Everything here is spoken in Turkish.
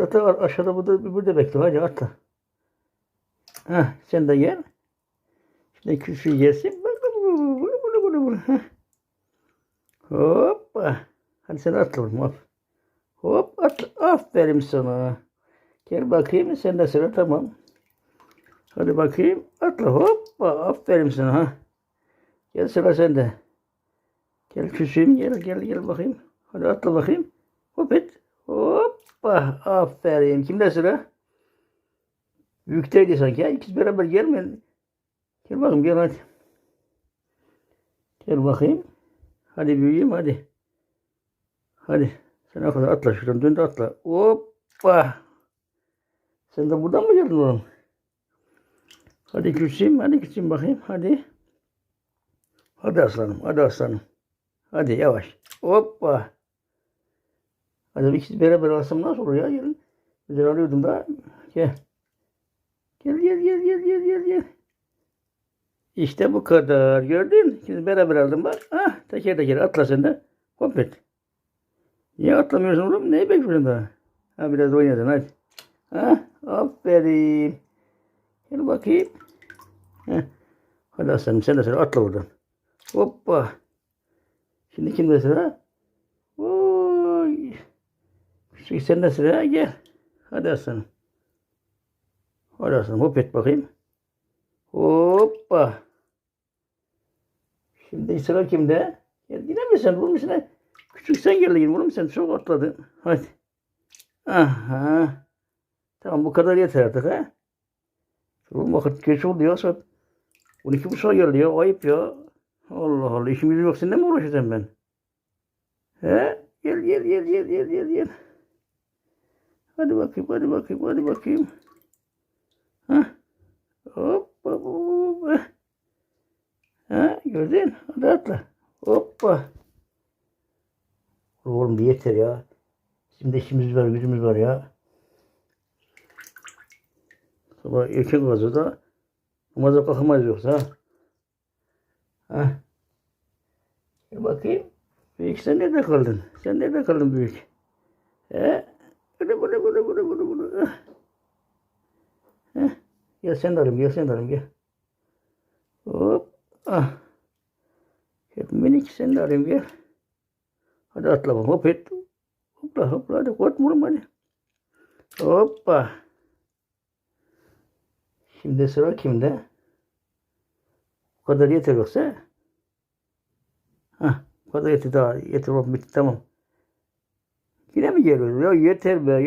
Atla atla aşağıda burada, burada bekle hadi atla. Heh, sen de gel. Şimdi küçüğü. Bak bak bunu bunu bunu bunu. Hoppa. Hadi sen atla oğlum hop. Hop atla. Aferin sana. Gel bakayım sen de sıra tamam. Hadi bakayım atla hoppa. Aferin sana ha. Gel sıra sende. Gel küçüğüm gel gel gel bakayım. Hadi atla bakayım. Hop et. Hoppa. Aferin. Kimde sıra? Büyükteydi sanki. Ya. Beraber gelmeyin. Gel bakayım gel hadi. Gel bakayım. Hadi büyüyeyim hadi. Hadi. Sen o kadar atla şuradan dön de atla. Hoppa. Sen de buradan mı geldin oğlum? Hadi küçüğüm. Hadi küçüğüm bakayım. Hadi. Hadi aslanım. Hadi aslanım. Hadi yavaş. Hoppa. Hadi ikisi beraber alsam nasıl olur ya? Gelin. Güzel alıyordum da. Gel. Gel gel gel gel gel gel gel. İşte bu kadar. Gördün? İkiniz beraber aldım bak. Ah teker teker atla sen de. Hop et. Niye atlamıyorsun oğlum? Neyi bekliyorsun daha? Ha biraz oynadın hadi. Ha aferin. Gel bakayım. Heh. Hadi aslanım sen de sıra atla oradan. Hoppa. Şimdi kimde sıra? Oy. Küçük sen de sıra gel. Hadi aslanım. Hadi aslanım hop et bakayım. Hoppa. Şimdi sıra kimde? Gel yine mi sen? Bunun içine küçük sen gel yine. Oğlum sen çok atladın. Hadi. Aha. Tamam bu kadar yeter artık ha. Oğlum vakit geç oldu ya saat. 12 buçuğa geldi ya. Ayıp ya. Allah Allah. İşim gücüm yok. Seninle mi uğraşacağım ben? He? Gel gel gel gel gel gel gel. Hadi bakayım hadi bakayım hadi bakayım. Hah. Hoppa hoppa. Ha gördün? Hadi atla. Hoppa. Oğlum bir yeter ya. Şimdi işimiz var gücümüz var ya. Sabah erken kalkacağız da namaza kalkamayız yoksa. ha. Bir bakayım. Büyük sen nerede kaldın? Sen nerede kaldın büyük? He? Böyle böyle böyle böyle böyle böyle. Ah. Heh. Gel sen de alayım, gel sen de alayım, gel. Hop. Ah. Gel minik sen de alayım, gel. Hadi atla bakalım, hop et. Hopla hopla hadi korkma oğlum hadi. Hoppa. Şimdi sıra kimde? Bu kadar yeter yoksa. Hah, bu kadar yeter daha. Yeter bitti tamam. Yine mi geliyoruz? Ya yeter be.